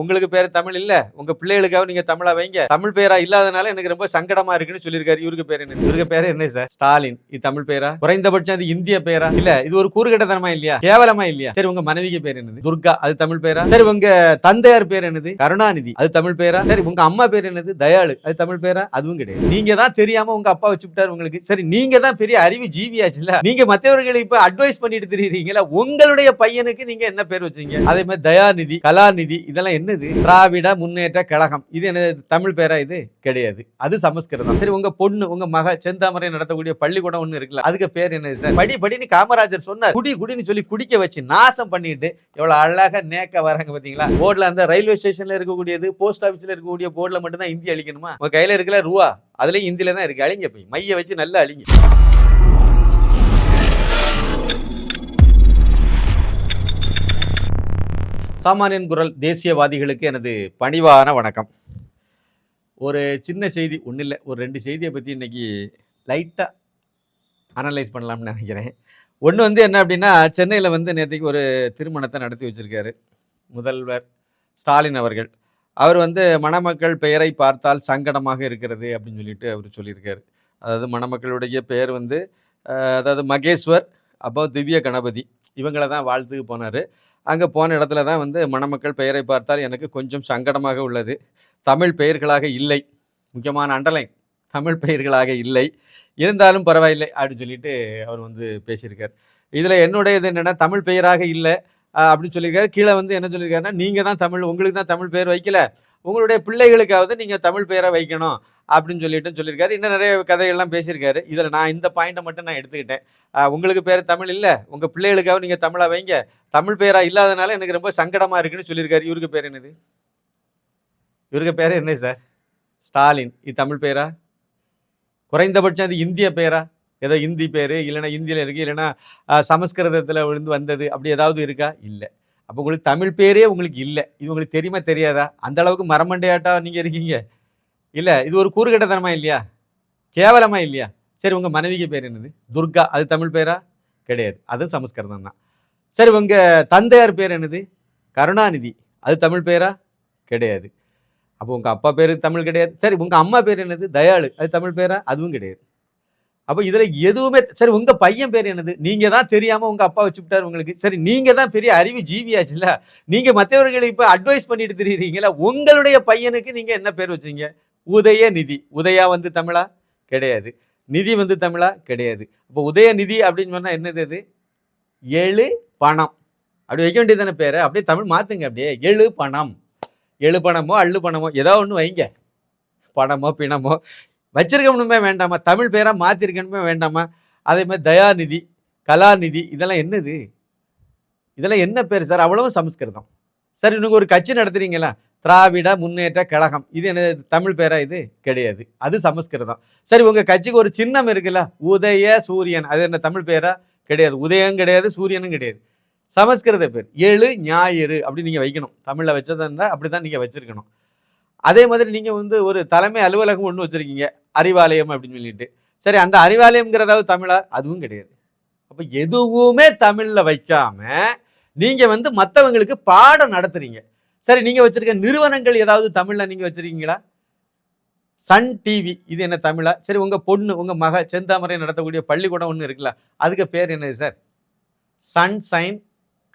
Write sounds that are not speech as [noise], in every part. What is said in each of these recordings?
உங்களுக்கு பேர் தமிழ் இல்ல. உங்க பிள்ளைகளுக்காக நீங்க தமிழா வைங்க. தமிழ் பேரா இல்லாதனால எனக்கு ரொம்ப சங்கடமா இருக்குன்னு சொல்லியிருக்காரு. இவருக்கு பேர் என்ன? இவருக்கு பேர் என்ன சார்? ஸ்டாலின். இது தமிழ் பேரா? குறைந்தபட்சம் அது இந்திய பேரா? இல்ல இது ஒரு கூறுகட்டத்தனமா இல்லையா? கேவலமா இல்லையா? சரி உங்க மனைவிக்கு பேர் என்னது? துர்கா. அது தமிழ் பேரா? சரி உங்க தந்தையார் பேர் என்னது? கருணாநிதி. அது தமிழ் பேரா? சரி உங்க அம்மா பேர் என்னது? தயாளு. அது தமிழ் பேரா? அதுவும் கிடையாது. நீங்க தான் தெரியாம உங்க அப்பா வச்சு விட்டாரு உங்களுக்கு. சரி நீங்க தான் பெரிய அறிவு ஜீவியாச்சுல நீங்க மற்றவர்களை இப்ப அட்வைஸ் பண்ணிட்டு தெரியுறீங்களா உங்களுடைய பையனுக்கு நீங்க என்ன பேர் வச்சீங்க? அதே மாதிரி தயாநிதி கலாநிதி இதெல்லாம் என்னது? திராவிட முன்னேற்ற கழகம். இது என்ன தமிழ் பேரா இது? கிடையாது. அது சமஸ்கிருதம். சரி உங்க பொண்ணு உங்க மக செந்தாமரை நடத்தக்கூடிய பள்ளிக்கூடம் ஒண்ணு இருக்குல்ல அதுக்கு பேர் என்னது சார்? படி படின்னு காமராஜர் சொன்னார். குடி குடின்னு சொல்லி குடிக்க வச்சு நாசம் பண்ணிட்டு எவ்வளவு அழகா நேக்க வராங்க பாத்தீங்களா? போர்டுல அந்த ரயில்வே ஸ்டேஷன்ல இருக்கக்கூடியது போஸ்ட் ஆபீஸ்ல இருக்கக்கூடிய போர்டுல மட்டும் தான் இந்தி அழிக்கணுமா? உங்க கையில இருக்கல ரூபா. அதுலயும் இந்தியில தான் இருக்கு. அழிங்க போய். மைய வச்சு நல்லா அழிங்க. சாமானியன் குரல் தேசியவாதிகளுக்கு எனது பணிவான வணக்கம். ஒரு சின்ன செய்தி ஒன்றும் இல்லை. ஒரு ரெண்டு செய்தியை பற்றி இன்றைக்கி லைட்டாக அனலைஸ் பண்ணலாம்னு நினைக்கிறேன். ஒன்று வந்து என்ன அப்படின்னா சென்னையில் வந்து நேற்றுக்கு ஒரு திருமணத்தை நடத்தி வச்சுருக்காரு முதல்வர் ஸ்டாலின் அவர்கள். அவர் வந்து மணமக்கள் பெயரை பார்த்தால் சங்கடமாக இருக்கிறது அப்படின்னு சொல்லிட்டு அவர் சொல்லியிருக்காரு. அதாவது மணமக்களுடைய பெயர் வந்து அதாவது மகேஸ்வர் அப்போ திவ்ய கணபதி. இவங்கள தான் வாழ்த்துக்கு போனார். அங்கே போன இடத்துல தான் வந்து மணமக்கள் பெயரை பார்த்தால் எனக்கு கொஞ்சம் சங்கடமாக உள்ளது. தமிழ் பெயர்களாக இல்லை. முக்கியமான அண்டர்லைன் தமிழ் பெயர்களாக இல்லை. இருந்தாலும் பரவாயில்லை அப்படின்னு சொல்லிட்டு அவர் வந்து பேசியிருக்கார். இதில் என்னுடைய இது என்னென்னா தமிழ் பெயராக இல்லை அப்படின்னு சொல்லியிருக்காரு. கீழே வந்து என்ன சொல்லியிருக்காருன்னா நீங்கள் தான் தமிழ் உங்களுக்கு தான் தமிழ் பெயர் வைக்கல. உங்களுடைய பிள்ளைகளுக்காவது நீங்கள் தமிழ் பெயரை வைக்கணும் அப்படின்னு சொல்லிட்டு சொல்லியிருக்காரு. இன்னும் நிறைய கதைகள்லாம் பேசியிருக்காரு. இதில் நான் இந்த பாயிண்ட்டை மட்டும் நான் எடுத்துக்கிட்டேன். உங்களுக்கு பேர் தமிழ் இல்லை. உங்கள் பிள்ளைகளுக்காக நீங்கள் தமிழாக வைங்க. தமிழ் பெயராக இல்லாதனால எனக்கு ரொம்ப சங்கடமாக இருக்குன்னு சொல்லியிருக்காரு. இவருக்கு பேர் என்னது? இவருக்கு பேர் என்ன சார்? ஸ்டாலின். இது தமிழ் பேரா? குறைந்தபட்சம் அது இந்திய பேரா? ஏதோ இந்தி பேர். இல்லைன்னா இந்தியில் இருக்குது இல்லைன்னா சமஸ்கிருதத்தில் விழுந்து வந்தது. அப்படி ஏதாவது இருக்கா? இல்லை. அப்போ உங்களுக்கு தமிழ் பேரே உங்களுக்கு இல்லை. இது உங்களுக்கு தெரியுமா தெரியாதா? அந்த அளவுக்கு மரமண்டையாட்டா நீங்கள் இருக்கீங்க. இல்லை இது ஒரு கூறுகட்டத்தனமா இல்லையா? கேவலமா இல்லையா? சரி உங்கள் மனைவிக்கு பேர் என்னது? துர்கா. அது தமிழ் பேரா? கிடையாது. அது சமஸ்கிருதம் தான். சரி உங்கள் தந்தையார் பேர் என்னது? கருணாநிதி. அது தமிழ் பேரா? கிடையாது. அப்போ உங்கள் அப்பா பேர் தமிழ் கிடையாது. சரி உங்கள் அம்மா பேர் என்னது? தயாளு. அது தமிழ் பேரா? அதுவும் கிடையாது. அப்போ இதில் எதுவுமே சரி உங்கள் பையன் பேர் என்னது? நீங்கள் தான் தெரியாமல் உங்கள் அப்பா வச்சு உங்களுக்கு. சரி நீங்கள் தான் பெரிய அறிவு ஜீவியாச்சுல நீங்கள் மற்றவர்களை இப்போ அட்வைஸ் பண்ணிட்டு தெரியுறீங்களா உங்களுடைய பையனுக்கு நீங்கள் என்ன பேர் வச்சீங்க? உதயநிதி. உதயா வந்து தமிழா? கிடையாது. நிதி வந்து தமிழா? கிடையாது. அப்போ உதயநிதி அப்படின்னு சொன்னால் என்னது அது? எழு பணம். அப்படி வைக்க வேண்டியதானே பேர். அப்படியே தமிழ் மாற்றுங்க அப்படியே. எழு பணம். எழு பணமோ அள்ளு பணமோ ஏதோ ஒன்று வைங்க. பணமோ பிணமோ. வச்சிருக்கணுமே வேண்டாமா? தமிழ் பேராக மாற்றிருக்கணுமே வேண்டாமா? அதே மாதிரி தயாநிதி கலாநிதி இதெல்லாம் என்னது? இதெல்லாம் என்ன பேர் சார்? அவ்வளவும் சமஸ்கிருதம். சார் இன்னும் ஒரு கட்சி நடத்துறீங்களா? திராவிட முன்னேற்ற கழகம். இது என்ன தமிழ் பேரா இது? கிடையாது. அது சமஸ்கிருதம். சரி உங்கள் கட்சிக்கு ஒரு சின்னம் இருக்குல்ல? உதய சூரியன். அது என்ன தமிழ் பேரா? கிடையாது. உதயம் கிடையாது சூரியனும் கிடையாது. சமஸ்கிருத பேர். ஏழு ஞாயிறு அப்படி நீங்கள் வைக்கணும். தமிழில் வச்சதா இருந்தால் அப்படி தான் நீங்கள் வச்சுருக்கணும். அதே மாதிரி நீங்கள் வந்து ஒரு தலைமை அலுவலகம் ஒன்று வச்சுருக்கீங்க. அறிவாலயம் அப்படின்னு சொல்லிட்டு. சரி அந்த அறிவாலயம்ங்கிறதாவது தமிழா? அதுவும் கிடையாது. அப்போ எதுவுமே தமிழில் வைக்காம நீங்கள் வந்து மற்றவங்களுக்கு பாடம் நடத்துறீங்க. சரி நீங்கள் வச்சுருக்க நிறுவனங்கள் ஏதாவது தமிழில் நீங்கள் வச்சுருக்கீங்களா? சன் டிவி இது என்ன தமிழா? சரி உங்கள் பொண்ணு உங்கள் மக செந்தாமரை நடத்தக்கூடிய பள்ளிக்கூடம் ஒன்று இருக்குல்ல அதுக்கு பேர் என்னது சார்? சன் சைன்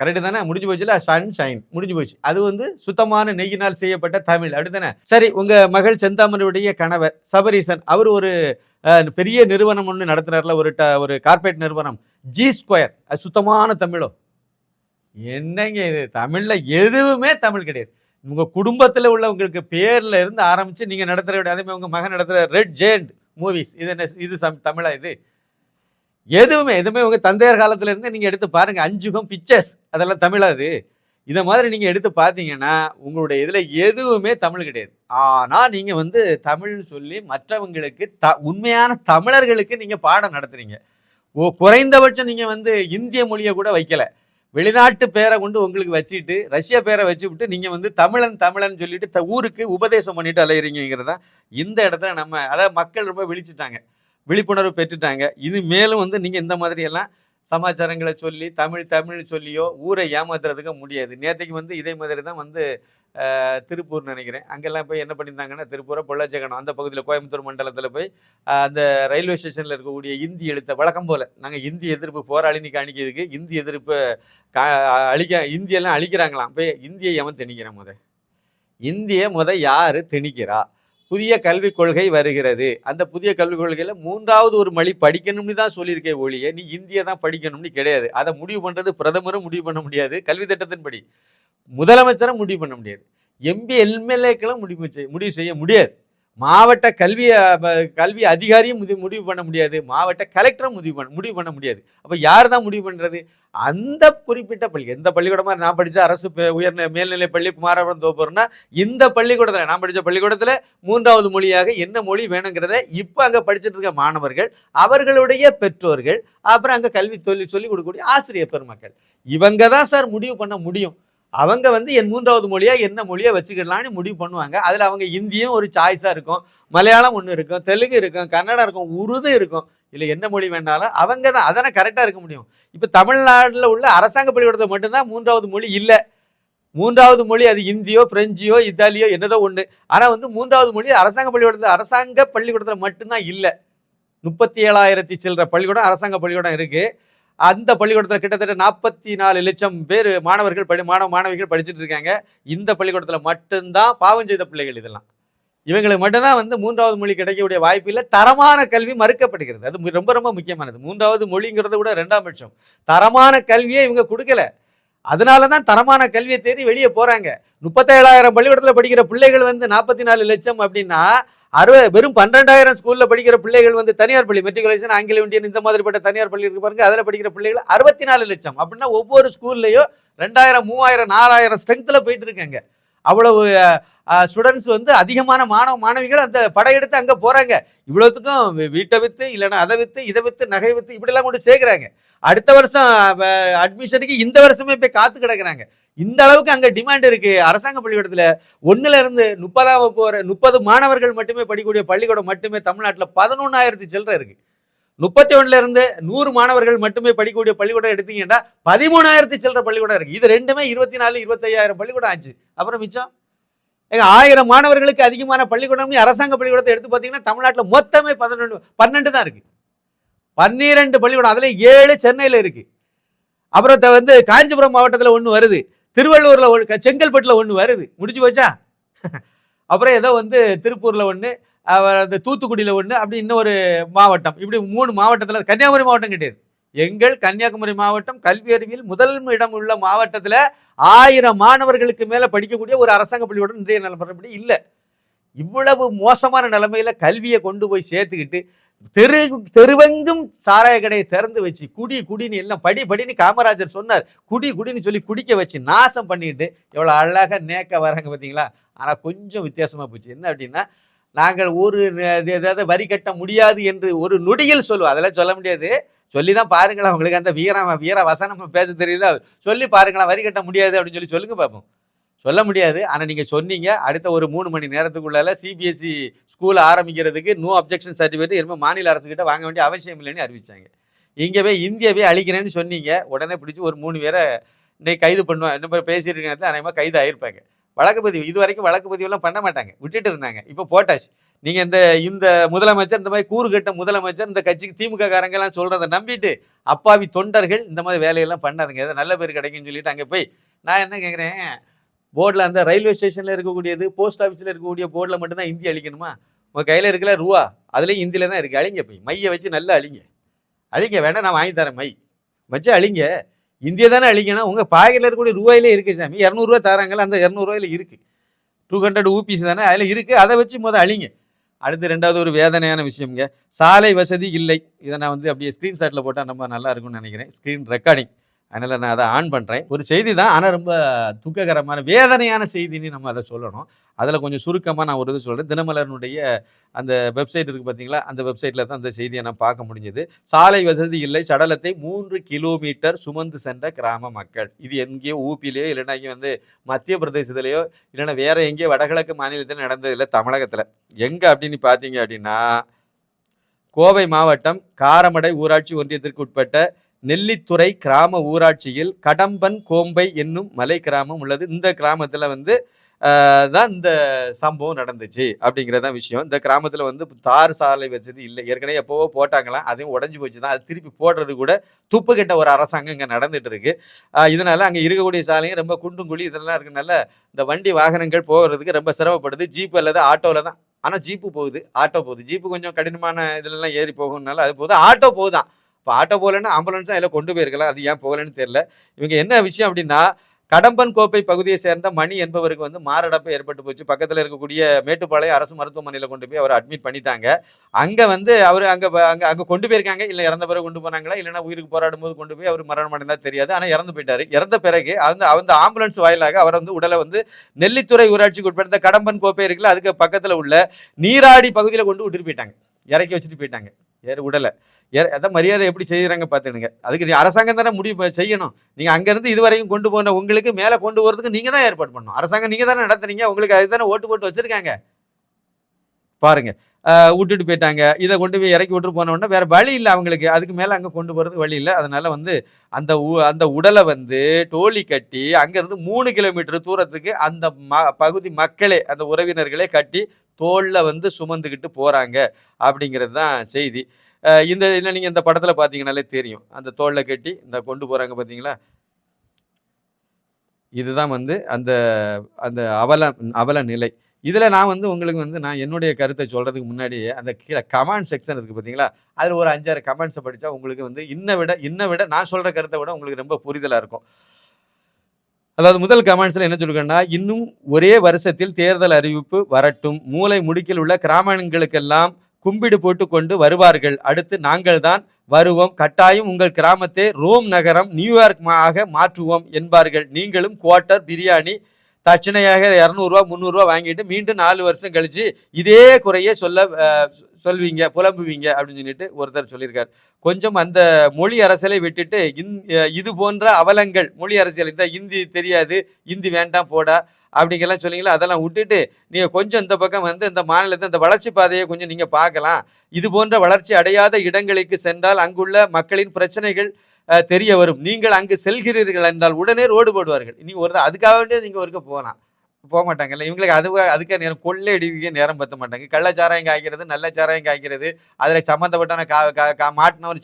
கரெக்டு தானே? முடிஞ்சு போச்சுல? சன் ஷைன் முடிஞ்சு போச்சு. அது வந்து சுத்தமான நெய்யினால் செய்யப்பட்ட தமிழ். அப்படிதானே சரி உங்க மகள் செந்தாமரையுடைய கணவர் சபரீசன் அவர் ஒரு பெரிய நிறுவனம் ஒன்று நடத்துனார்ல ஒரு ட- ஒரு கார்ப்பரேட் நிறுவனம். ஜி ஸ்கொயர் அது சுத்தமான தமிழோ? என்னங்க இது? தமிழில் எதுவுமே தமிழ் கிடையாது. உங்கள் குடும்பத்தில் உள்ள உங்களுக்கு பேரில் இருந்து ஆரம்பித்து நீங்கள் நடத்துகிற அதே மாதிரி உங்கள் மகன் நடத்துகிற ரெட் ஜேண்ட் மூவிஸ் இது என்ன இது சம்- தமிழா இது? எதுவுமே எதுவுமே உங்கள் தந்தையார் காலத்துல இருந்து நீங்க எடுத்து பாருங்கள் அஞ்சுகம் பிக்சர்ஸ் அதெல்லாம் தமிழா அது. இதை மாதிரி நீங்கள் எடுத்து பார்த்தீங்கன்னா உங்களுடைய இதில் எதுவுமே தமிழ் கிடையாது. ஆனால் நீங்கள் வந்து தமிழ்னு சொல்லி மற்றவங்களுக்கு த உண்மையான தமிழர்களுக்கு நீங்கள் பாடம் நடத்துறீங்க. ஓ குறைந்தபட்சம் நீங்கள் வந்து இந்திய மொழியை கூட வைக்கலை. வெளிநாட்டு பேரை கொண்டு உங்களுக்கு வச்சுட்டு ரஷ்ய பேரை வச்சு விட்டு நீங்கள் வந்து தமிழன் தமிழன் சொல்லிட்டு த- ஊருக்கு உபதேசம் பண்ணிட்டு அலையிறீங்கிறது தான் இந்த இடத்துல நம்ம அதாவது மக்கள் ரொம்ப விழிச்சிட்டாங்க. விழிப்புணர்வு பெற்றுட்டாங்க. இது மேலும் வந்து நீங்கள் இந்த மாதிரி எல்லாம் சமாச்சாரங்களை சொல்லி தமிழ் தமிழ் சொல்லியோ ஊரை ஏமாத்துறதுக்கு முடியாது. நேற்றுக்கு வந்து இதே மாதிரி தான் வந்து திருப்பூர் நினைக்கிறேன். அங்கெல்லாம் போய் என்ன பண்ணியிருந்தாங்கன்னா திருப்பூரை பொள்ளாச்சேகனம் அந்த பகுதியில் கோயம்புத்தூர் மண்டலத்தில் போய் அந்த ரயில்வே ஸ்டேஷனில் இருக்கக்கூடிய இந்தி எழுத்த வழக்கம் போல். நாங்கள் இந்தி எதிர்ப்பு போராளினி காணிக்கிறதுக்கு இந்தி எதிர்ப்பு கா அழிக்க இந்தியெல்லாம் அழிக்கிறாங்களாம். போய் இந்தியை எவன் திணிக்கிறான் முத. இந்திய முத யார் திணிக்கிறா? புதிய கல்விக் கொள்கை வருகிறது. அந்த புதிய கல்விக் கொள்கையில் மூன்றாவது ஒரு மொழி படிக்கணும்னு தான் சொல்லியிருக்கே ஒழிய நீ இந்திய தான் படிக்கணும்னு கிடையாது. அதை முடிவு பண்ணுறது பிரதமரும் முடிவு பண்ண முடியாது. கல்வி திட்டத்தின்படி முதலமைச்சரும் முடிவு பண்ண முடியாது. எம்பி எம்எல்ஏக்களும் முடிவு செய்ய முடிவு செய்ய முடியாது. மாவட்ட கல்வி கல்வி அதிகாரியும் முடிவு முடிவு பண்ண முடியாது. மாவட்ட கலெக்டரும் முடிவு பண்ண முடிவு பண்ண முடியாது. அப்போ யார் தான் முடிவு பண்ணுறது அந்த குறிப்பிட்ட பள்ளி எந்த பள்ளிக்கூடமாக நான் படித்த அரசு ப- உயர்நிலை மேல்நிலை பள்ளி குமாரபுரம் தோப்பூர்னா இந்த பள்ளிக்கூடத்தில் நான் படித்த பள்ளிக்கூடத்தில் மூன்றாவது மொழியாக என்ன மொழி வேணுங்கிறத இப்போ அங்கே படிச்சுட்டு இருக்க மாணவர்கள் அவர்களுடைய பெற்றோர்கள் அப்புறம் அங்கே கல்வி சொல்லி சொல்லி கொடுக்கக்கூடிய ஆசிரியர் பெருமக்கள். இவங்க தான் சார் முடிவு பண்ண முடியும். அவங்க வந்து என் மூன்றாவது மொழியா என்ன மொழியை வச்சுக்கலாம்னு முடிவு பண்ணுவாங்க. அதில் அவங்க இந்தியும் ஒரு சாய்ஸாக இருக்கும். மலையாளம் ஒன்று இருக்கும். தெலுங்கு இருக்கும். கன்னடம் இருக்கும். உருது இருக்கும். இல்லை என்ன மொழி வேணாலும் அவங்க தான். அதான கரெக்டாக இருக்க முடியும். இப்போ தமிழ்நாட்டில் உள்ள அரசாங்க பள்ளிக்கூடத்தில் மட்டும்தான் மூன்றாவது மொழி இல்லை. மூன்றாவது மொழி அது இந்தியோ பிரெஞ்சியோ இத்தாலியோ என்னதோ ஒன்று ஆனால் வந்து மூன்றாவது மொழி அரசாங்க பள்ளிக்கூடத்தில் அரசாங்க பள்ளிக்கூடத்தில் மட்டும்தான் இல்லை. முப்பத்தி ஏழாயிரத்தி சில்லற பள்ளிக்கூடம் அரசாங்க பள்ளிக்கூடம் இருக்குது அந்த பள்ளிக்கூடத்தில் கிட்டத்தட்ட நாற்பத்தி நாலு லட்சம் பேர் மாணவர்கள் படி மாணவ மாணவிகள் படிச்சுட்டு இருக்காங்க. இந்த பள்ளிக்கூடத்தில் மட்டும்தான் பாவம் செய்த பிள்ளைகள் இதெல்லாம். இவங்களுக்கு மட்டும்தான் வந்து மூன்றாவது மொழி கிடைக்கக்கூடிய வாய்ப்பு இல்லை. தரமான கல்வி மறுக்கப்படுகிறது. அது ரொம்ப ரொம்ப முக்கியமானது. மூன்றாவது மொழிங்கிறத விட ரெண்டாம் பட்சம். தரமான கல்வியை இவங்க கொடுக்கல. அதனால தான் தரமான கல்வியை தேடி வெளியே போகிறாங்க முப்பத்தேழாயிரம் பள்ளிக்கூடத்தில் படிக்கிற பிள்ளைகள் வந்து நாற்பத்தி நாலு லட்சம் அப்படின்னா அறுபது வெறும் பன்னெண்டாயிரம் ஸ்கூலில் படிக்கிற பிள்ளைகள் வந்து தனியார் பள்ளி மெட்ரிகுலேஷன் ஆங்கில இந்தியன் இந்த மாதிரிப்பட்ட தனியார் பள்ளி இருக்கு பாருங்க. அதில் படிக்கிற பிள்ளைகள் அறுபத்தி நாலு லட்சம். அப்படின்னா ஒவ்வொரு ஸ்கூல்லையும் ரெண்டாயிரம் மூவாயிரம் நாலாயிரம் ஸ்ட்ரென்த்தில் போயிட்டு இருக்காங்க. அவ்வளவு ஸ்டூடெண்ட்ஸ் வந்து அதிகமான மாணவ மாணவிகள் அந்த படையெடுத்து அங்கே போகிறாங்க இவ்வளோத்துக்கும் வீட்டை வித்து இல்லைன்னா அதை விற்று இதை விற்று நகை வித்து இப்படிலாம் கொண்டு சேர்க்குறாங்க. அடுத்த வருஷம் அட்மிஷனுக்கு இந்த வருஷமே போய் காத்து கிடக்குறாங்க. இந்த அளவுக்கு அங்கே டிமாண்ட் இருக்குது அரசாங்க பள்ளிக்கூடத்தில் ஒன்றுல இருந்து முப்பதாம் வகுப்பு வர முப்பது மாணவர்கள் மட்டுமே படிக்கக்கூடிய பள்ளிக்கூடம் மட்டுமே தமிழ்நாட்டில் பதினொன்றாயிரத்து சில்லறை இருக்கு. முப்பத்தி ஒன்றுல இருந்து நூறு மாணவர்கள் மட்டுமே படிக்கக்கூடிய பள்ளிக்கூடம் எடுத்தீங்கன்னா பதிமூணாயிரத்தி சில்லற பள்ளிக்கூடம் இருக்குது இது ரெண்டுமே இருபத்தி நாலு இருபத்தையாயிரம் பள்ளிக்கூடம் ஆச்சு. அப்புறம் மிச்சம்? ஏங்க ஆயிரம் மாணவர்களுக்கு அதிகமான பள்ளிக்கூடம் அரசாங்க பள்ளிக்கூடத்தை எடுத்து பார்த்தீங்கன்னா தமிழ்நாட்டில் மொத்தமே பதினொன்று பன்னெண்டு தான் இருக்குது பன்னிரெண்டு பள்ளிக்கூடம் அதில் ஏழு சென்னையில் இருக்குது அப்புறம் வந்து காஞ்சிபுரம் மாவட்டத்தில் ஒன்று வருது. திருவள்ளூரில் ஒன்று செங்கல்பட்டில் ஒன்று வருது. முடிஞ்சு போச்சா? [laughs] அப்புறம் ஏதோ வந்து திருப்பூரில் ஒன்று அந்த தூத்துக்குடியில் ஒன்று அப்படி இன்னும் ஒரு மாவட்டம். இப்படி மூணு மாவட்டத்தில் கன்னியாகுமரி மாவட்டம் கிடையாது எங்கள் கன்னியாகுமரி மாவட்டம் கல்வி அறிவியல் முதல் இடம் உள்ள மாவட்டத்தில் ஆயிரம் மாணவர்களுக்கு மேலே படிக்கக்கூடிய ஒரு அரசாங்க பள்ளியோட இன்றைய நிலப்படி இல்லை. இவ்வளவு மோசமான நிலைமையில கல்வியை கொண்டு போய் சேர்த்துக்கிட்டு தெரு தெருவெங்கும் சாராய கடையை திறந்து வச்சு குடி குடின்னு எல்லாம் படி படின்னு காமராஜர் சொன்னார். குடி குடின்னு சொல்லி குடிக்க வச்சு நாசம் பண்ணிட்டு எவ்வளோ அழகாக நேக்க வராங்க பார்த்தீங்களா ஆனால் கொஞ்சம் வித்தியாசமாக போச்சு. என்ன அப்படின்னா நாங்கள் ஒரு இது ஏதாவது வரி கட்ட முடியாது என்று ஒரு நொடியில் சொல்லுவோம். அதெல்லாம் சொல்ல முடியாது. சொல்லி தான் பாருங்களேன் உங்களுக்கு அந்த வீர வீர வசனம் பேச தெரியல சொல்லி பாருங்களேன் வரி கட்ட முடியாது அப்படின்னு சொல்லி சொல்லுங்க பார்ப்போம் சொல்ல முடியாது ஆனால் நீங்கள் சொன்னீங்க அடுத்த ஒரு மூணு மணி நேரத்துக்குள்ளால சிபிஎஸ்சி ஸ்கூல் ஆரம்பிக்கிறதுக்கு நோ அப்ஜெக்ஷன் சர்டிஃபிகேட் இனிமேல் மாநில அரசுக்கிட்ட வாங்க வேண்டிய அவசியம் இல்லைன்னு அறிவிச்சாங்க. இங்கே போய் இந்தியாவே அழிக்கிறேன்னு சொன்னீங்க உடனே பிடிச்சி ஒரு மூணு பேரை இன்னைக்கு கைது பண்ணுவேன் இன்னும் பேர் பேசியிருக்காங்க அநேகமாக கைது ஆகிருப்பாங்க வழக்கு பதிவு இது வரைக்கும் வழக்கு பதிவெல்லாம் பண்ண மாட்டாங்க விட்டுட்டு இருந்தாங்க. இப்போ போட்டாச்சு. நீங்கள் இந்த இந்த முதலமைச்சர் இந்த மாதிரி கூறுகட்ட முதலமைச்சர் இந்த கட்சிக்கு திமுக காரங்கெல்லாம் சொல்கிறத நம்பிட்டு அப்பாவி தொண்டர்கள் இந்த மாதிரி வேலையெல்லாம் பண்ணாதுங்க. ஏதோ நல்ல பேர் கிடைக்குன்னு சொல்லிட்டு அங்கே போய் நான் என்ன கேட்குறேன் போர்டில் அந்த ரயில்வே ஸ்டேஷனில் இருக்கக்கூடியது போஸ்ட் ஆஃபீஸில் இருக்கக்கூடிய போர்டில் மட்டும்தான் இந்தி அழிக்கணுமா? உங்கள் கையில் இருக்கல ரூபா அதுலேயும் இந்தியில் தான் இருக்குது அழிங்க போய். மையை வச்சு நல்லா அழிங்க. அழிங்க. வேணா நான் வாங்கி தரேன் மை. வச்சு அழிங்க. இந்தியா தானே அழிக்கணும். உங்கள் பாக்கெட்டில் இருக்கக்கூடிய ரூபாயிலே இருக்குது சாமி. இரநூறுவா தராங்கல்ல அந்த இரநூறுவாயில் இருக்குது டூ ஹண்ட்ரட் ஊபிஸ் தானே அதில் இருக்குது அதை வச்சு முத அழிங்க. அடுத்து ரெண்டாவது ஒரு வேதனையான விஷயம்ங்க. சாலை வசதி இல்லை. இதை நான் வந்து அப்படியே ஸ்க்ரீன்ஷாட்டில் போட்டால் நம்ம நல்லா இருக்கும்னு நினைக்கிறேன். ஸ்க்ரீன் ரெக்கார்டிங் அதனால் நான் அதை ஆன் பண்ணுறேன் ஒரு செய்தி தான் ஆனால் ரொம்ப துக்ககரமான வேதனையான செய்தின்னு நம்ம அதை சொல்லணும். அதில் கொஞ்சம் சுருக்கமாக நான் ஒரு இது சொல்கிறேன் தினமலரனுடைய அந்த வெப்சைட் இருக்குது பார்த்தீங்களா அந்த வெப்சைட்டில் தான் அந்த செய்தியை நான் பார்க்க முடிஞ்சது. சாலை வசதி இல்லை. சடலத்தை மூன்று கிலோமீட்டர் சுமந்து சென்ற கிராம மக்கள். இது எங்கேயோ ஊப்பிலேயோ இல்லைன்னா இங்கே வந்து மத்திய பிரதேசத்துலேயோ இல்லைன்னா வேறு எங்கேயோ வடகிழக்கு மாநிலத்தில் நடந்ததில்லை தமிழகத்தில். எங்கே அப்படின்னு பார்த்தீங்க அப்படின்னா கோவை மாவட்டம் காரமடை ஊராட்சி ஒன்றியத்திற்கு உட்பட்ட நெல்லித்துறை கிராம ஊராட்சியில் கடம்பன் கோம்பை என்னும் மலை கிராமம் உள்ளது. இந்த கிராமத்தில் வந்து தான் இந்த சம்பவம் நடந்துச்சு அப்படிங்கிறதான் விஷயம். இந்த கிராமத்தில் வந்து தார் சாலை வசதி இல்லை. ஏற்கனவே எப்போவோ போட்டாங்களாம். அதையும் உடஞ்சி போச்சு தான். அது திருப்பி போடுறது கூட துப்பு கெட்ட ஒரு அரசாங்கம் இங்கே நடந்துட்டு இருக்கு. இதனால் இதனால அங்கே இருக்கக்கூடிய சாலையும் ரொம்ப குண்டும் குழி இதெல்லாம் இருக்கனால இந்த வண்டி வாகனங்கள் போகிறதுக்கு ரொம்ப சிரமப்படுது. ஜீப் அல்லது ஆட்டோவில் தான். ஆனால் ஜீப்பு போகுது. ஆட்டோ போகுது. ஜீப்பு கொஞ்சம் கடினமான இதுலலாம் ஏறி போகணும்னால அது போகுது. ஆட்டோ போகுதான். இப்போ ஆட்டோ போகலன்னா ஆம்புலன்ஸாக எல்லாம் கொண்டு போயிருக்கலாம். அது ஏன் போகலன்னு தெரியல. இவங்க என்ன விஷயம் அப்படின்னா கடம்பன் கோப்பை பகுதியை சேர்ந்த மணி என்பவருக்கு வந்து மாரடைப்பு ஏற்பட்டு போச்சு. பக்கத்தில் இருக்கக்கூடிய மேட்டுப்பாளையம் அரசு மருத்துவமனையில் கொண்டு போய் அவர் அட்மிட் பண்ணிட்டாங்க. அங்கே வந்து அவர் அங்கே அங்கே அங்கே கொண்டு போயிருக்காங்க. இல்லை இறந்த பிறகு கொண்டு போனாங்களா? இல்லைன்னா உயிருக்கு போராடும் போது கொண்டு போய் அவர் மரணம் அடைந்தா தெரியாது. ஆனால் இறந்து போயிட்டார். இறந்த பிறகு அந்த அந்த ஆம்புலன்ஸ் வாயிலாக அவர் வந்து உடலை வந்து நெல்லித்துறை ஊராட்சிக்கு உட்பட்ட கடம்பன் கோப்பை இருக்குல்ல அதுக்கு பக்கத்தில் உள்ள நீராடி பகுதியில் கொண்டு விட்டுட்டு போயிட்டாங்க. இறக்கி வச்சுட்டு போயிட்டாங்க. ஏறு உடலை. எதை மரியாதை எப்படி செய்கிறாங்க பார்த்துடுங்க அதுக்கு நீ அரசாங்கம் தானே முடிவு செய்யணும். நீங்கள் அங்கேருந்து இதுவரையும் கொண்டு போன உங்களுக்கு மேலே கொண்டு போகிறதுக்கு நீங்கள் தான் ஏற்பாடு பண்ணணும். அரசாங்கம் நீங்கள் தானே நடத்துறீங்க உங்களுக்கு அதுக்கு தானே ஓட்டு போட்டு வச்சுருக்காங்க. பாருங்க. விட்டுட்டு போயிட்டாங்க. இதை கொண்டு போய் இறக்கி விட்டு போன வேறு வழி இல்லை அவங்களுக்கு. அதுக்கு மேலே அங்கே கொண்டு போகிறதுக்கு வழி இல்லை. அதனால் வந்து அந்த உ- அந்த உடலை வந்து டோலி கட்டி அங்கேருந்து மூணு கிலோமீட்டர் தூரத்துக்கு அந்த ம பகுதி மக்களே அந்த உறவினர்களே கட்டி தோளில் வந்து சுமந்துக்கிட்டு போகிறாங்க அப்படிங்கிறது தான் செய்தி. இந்த என்ன நீங்கள் இந்த படத்தில் பார்த்தீங்கனாலே தெரியும். அந்த தோளில் கட்டி இந்த கொண்டு போகிறாங்க பார்த்தீங்களா இதுதான் வந்து அந்த அந்த அவல அவல நிலை. இதில் நான் வந்து உங்களுக்கு வந்து நான் என்னுடைய கருத்தை சொல்கிறதுக்கு முன்னாடி அந்த கீழே கமெண்ட் செக்ஷன் இருக்குது பார்த்தீங்களா அதில் ஒரு அஞ்சாறு கமெண்ட்ஸை படித்தா உங்களுக்கு வந்து இன்னை விட இன்னை விட நான் சொல்கிற கருத்தை விட உங்களுக்கு ரொம்ப புரிதலாக இருக்கும். அதாவது முதல் கமெண்ட்ஸில் என்ன சொல்லுங்கன்னா இன்னும் ஒரே வருஷத்தில் தேர்தல் அறிவிப்பு வரட்டும். மூளை முடுக்கில் உள்ள கிராமங்களுக்கெல்லாம் கும்பிடு போட்டு கொண்டு வருவார்கள். அடுத்து நாங்கள் தான் வருவோம். கட்டாயம் உங்கள் கிராமத்தை ரோம் நகரம் நியூயார்க் ஆக மாற்றுவோம் என்பார்கள். நீங்களும் குவார்ட்டர் பிரியாணி தட்சணையாக இரநூறுவா முந்நூறுரூவா வாங்கிட்டு மீண்டும் நாலு வருஷம் கழிச்சு இதே குறையே சொல்ல சொல்வீங்க புலம்புவீங்க அப்படின்னு சொல்லிட்டு ஒருத்தர் சொல்லியிருக்கார். கொஞ்சம் அந்த மொழி அரசியலை விட்டுட்டு இந் இது போன்ற அவலங்கள் மொழி அரசியல். இந்த இந்தி தெரியாது இந்தி வேண்டாம் போடா அப்படிங்கெல்லாம் சொன்னீங்களா அதெல்லாம் விட்டுட்டு நீங்கள் கொஞ்சம் இந்த பக்கம் வந்து இந்த மாநிலத்தை இந்த வளர்ச்சி பாதையை கொஞ்சம் நீங்கள் பார்க்கலாம். இது போன்ற வளர்ச்சி அடையாத இடங்களுக்கு சென்றால் அங்குள்ள மக்களின் பிரச்சனைகள் தெரிய வரும். நீங்கள் அங்கு செல்கிறீர்கள் என்றால் உடனே ரோடு போடுவார்கள். இனி ஒரு அதுக்காக வேண்டிய நீங்கள் ஒருக்க போகலாம். போக மாட்டாங்கல்ல இவங்களுக்கு அது அதுக்கே நேரம் கொள்ளை அடிக்க நேரம் பத்த மாட்டாங்க. கள்ளச்சாராயம் காய்க்கிறது நல்ல சாராயம் காய்க்கிறது அதில் சம்மந்தப்பட்டவனை கா கா கா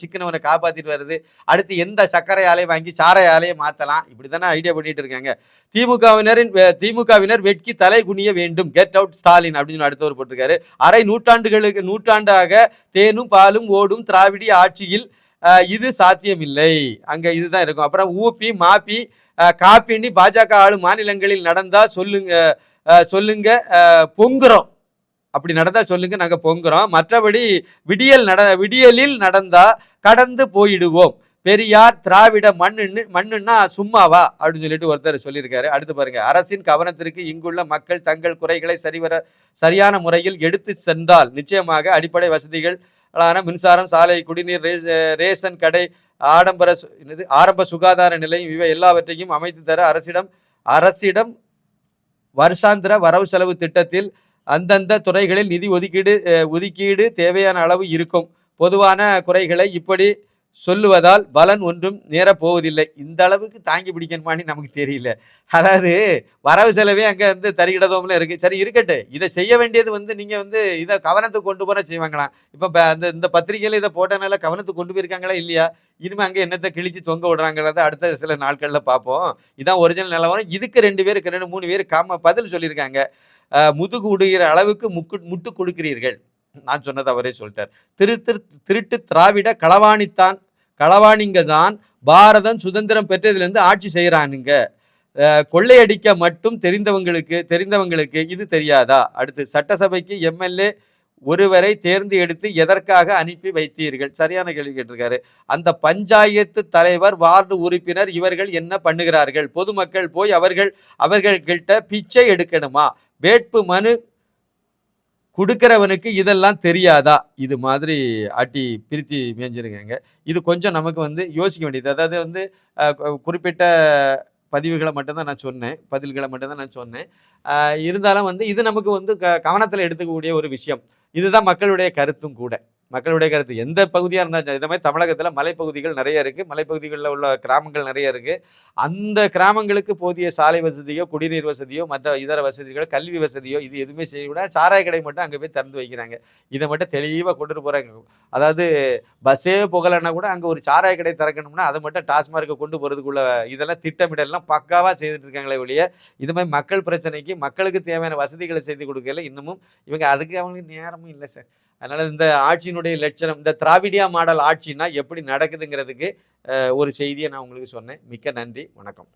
சிக்கனவனை காப்பாற்றிட்டு வருது அடுத்து எந்த சர்க்கரை ஆலையை வாங்கி சாரை ஆலையை மாற்றலாம் இப்படி தானே ஐடியா பண்ணிட்டு இருக்காங்க. திமுகவினரின் திமுகவினர் வெட்கி தலை குனிய வேண்டும். கெட் அவுட் ஸ்டாலின் அப்படின்னு அடுத்தவர் போட்டிருக்காரு. அரை நூற்றாண்டுகளுக்கு நூற்றாண்டாக தேனும் பாலும் ஓடும் திராவிடி ஆட்சியில் இது சாத்தியமில்லை. அங்கே இதுதான் இருக்கும். அப்புறம் ஊப்பி மாப்பி காப்பிண்ணி பாஜக ஆளும் மாநிலங்களில் நடந்தால் சொல்லுங்க சொல்லுங்க பொங்குறோம். அப்படி நடந்தால் சொல்லுங்க நாங்கள் பொங்குறோம். மற்றபடி விடியல் நட விடியலில் நடந்தால் கடந்து போயிடுவோம். பெரியார் திராவிட மண்ணுன்னு மண்ணுன்னா சும்மாவா? அப்படின்னு சொல்லிட்டு ஒருத்தர் சொல்லியிருக்காரு. அடுத்து பாருங்க அரசின் கவனத்திற்கு இங்குள்ள மக்கள் தங்கள் குறைகளை சரிவர சரியான முறையில் எடுத்து சென்றால் நிச்சயமாக அடிப்படை வசதிகள் மின்சாரம் சாலை குடிநீர் ரே- ரேஷன் கடை ஆடம்பர என்னது ஆரம்ப சுகாதார நிலையம் இவை எல்லாவற்றையும் அமைத்து தர அரசிடம் அரசிடம் வருஷாந்திர வரவு செலவு திட்டத்தில் அந்தந்த துறைகளில் நிதி ஒதுக்கீடு ஒதுக்கீடு தேவையான அளவு இருக்கும். பொதுவான குறைகளை இப்படி சொல்லுவதால் பலன் ஒன்றும் நேரப் போவதில்லை இந்த அளவுக்கு தாங்கி பிடிக்கணுமான்னு நமக்கு தெரியல. அதாவது வரவு செலவே அங்கே வந்து தருகிடதோம்ல இருக்கு. சரி இருக்கட்டு இதை செய்ய வேண்டியது வந்து நீங்கள் வந்து இதை கவனத்துக்கு கொண்டு போனால் செய்வாங்களாம். இப்போ அந்த இந்த பத்திரிகையில் இதை போட்டனால கவனத்துக்கு கொண்டு போயிருக்காங்களா இல்லையா? இனிமே அங்கே என்னத்தை கிழிச்சு தொங்க விடுறாங்கிறத அடுத்த சில நாட்களில் பார்ப்போம். இதான் ஒரிஜினல் நிலவரம். இதுக்கு ரெண்டு பேருக்கு ரெண்டு மூணு பேர் காம பதில் சொல்லியிருக்காங்க. முதுகு உடுகிற அளவுக்கு முக்கு முட்டு கொடுக்கிறீர்கள் நான் சொன்னது அவரே சொல்லிட்டார். திரு திரு திருட்டு திராவிட களவாணித்தான் களவாணிங்க தான் பாரதம் சுதந்திரம் பெற்றதிலிருந்து ஆட்சி செய்கிறானுங்க. கொள்ளையடிக்க மட்டும் தெரிந்தவங்களுக்கு தெரிந்தவங்களுக்கு இது தெரியாதா? அடுத்து சட்டசபைக்கு எம்எல்ஏ ஒருவரை தேர்ந்து எடுத்து எதற்காக அனுப்பி வைத்தீர்கள்? சரியான கேள்வி கேட்டிருக்காரு. அந்த பஞ்சாயத்து தலைவர் வார்டு உறுப்பினர் இவர்கள் என்ன பண்ணுகிறார்கள்? பொதுமக்கள் போய் அவர்கள் அவர்கள்கிட்ட பிச்சை எடுக்கணுமா? வேட்பு மனு கொடுக்கிறவனுக்கு இதெல்லாம் தெரியாதா? இது மாதிரி ஆட்டி பிரித்தி மேய்ஞ்சிருக்காங்க. இது கொஞ்சம் நமக்கு வந்து யோசிக்க வேண்டியது. அதாவது வந்து குறிப்பிட்ட பதிவுகளை மட்டும்தான் நான் சொன்னேன். பதில்களை மட்டும்தான் நான் சொன்னேன். இருந்தாலும் வந்து இது நமக்கு வந்து க கவனத்தில் எடுத்துக்கக்கூடிய ஒரு விஷயம். இதுதான் மக்களுடைய கருத்தும் கூட. மக்களுடைய கருத்து. எந்த பகுதியாக இருந்தாலும் சரி இந்த மாதிரி தமிழகத்தில் மலைப்பகுதிகள் நிறைய இருக்குது மலைப்பகுதிகளில் உள்ள கிராமங்கள் நிறைய இருக்குது அந்த கிராமங்களுக்கு போதிய சாலை வசதியோ குடிநீர் வசதியோ மற்ற இதர வசதிகளோ கல்வி வசதியோ இது எதுவுமே செய்யக்கூட சாராய கடை மட்டும் அங்கே போய் திறந்து வைக்கிறாங்க. இதை மட்டும் தெளிவாக கொண்டுட்டு போகிறாங்க அதாவது பஸ்ஸே புகலைன்னா கூட அங்கே ஒரு சாராய கடை திறக்கணும்னா அதை மட்டும் டாஸ்மார்க்கை கொண்டு போகிறதுக்குள்ள இதெல்லாம் திட்டமிடலாம் பக்காவாக செய்துட்டு இருக்காங்களே ஒழிய இது மாதிரி மக்கள் பிரச்சனைக்கு மக்களுக்கு தேவையான வசதிகளை செய்து கொடுக்கல இன்னமும் இவங்க அதுக்கு அவங்களுக்கு நேரமும் இல்லை சார். அதனால் இந்த ஆட்சியினுடைய லட்சணம் இந்த திராவிடியா மாடல் ஆட்சினா எப்படி நடக்குதுங்கிறதுக்கு ஒரு செய்தியை நான் உங்களுக்கு சொன்னேன். மிக்க நன்றி. வணக்கம்.